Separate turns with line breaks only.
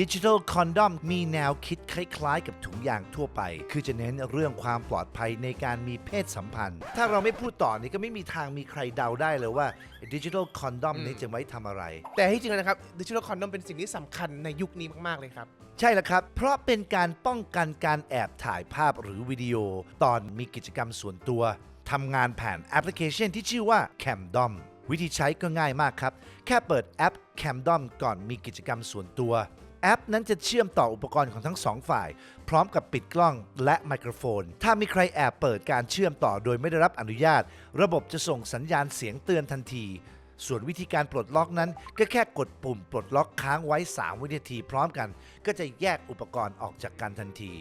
Digital Condom มีแนวคิดคล้ายๆ กับถุงยางทั่วไป คือจะเน้นเรื่องความปลอดภัยในการมีเพศสัมพันธ์ ถ้าเราไม่พูดต่อนี่ก็ไม่มีทางมีใครเดาได้เลยว่า Digital Condom นี้จะไว้ทำอะไร
แต่ที่จริงแล้วนะครับดิจิทัลคอนดอมเป็นสิ่งที่สำคัญในยุคนี้มาก ๆ เลยครับ
ใช่แล้วครับ เพราะเป็นการป้องกันการแอบถ่ายภาพหรือวิดีโอ ตอนมีกิจกรรมส่วนตัวทำงานผ่านแอปพลิเคชันที่ชื่อว่า Camdom วิธีใช้ก็ง่ายมากครับ แค่เปิดแอป Camdom ก่อนมีกิจกรรมส่วนตัว แอปนั้นจะเชื่อมต่ออุปกรณ์ของทั้งสองฝ่าย พร้อมกับปิดกล้องและไมโครโฟน ถ้ามีใครแอบเปิดการเชื่อมต่อโดยไม่ได้รับอนุญาต ระบบจะส่งสัญญาณเสียงเตือนทันที ส่วนวิธีการปลดล็อกนั้น ก็แค่กดปุ่มปลดล็อกค้างไว้ 3 วินาทีพร้อมกัน ก็จะแยกอุปกรณ์ออกจากกันทันที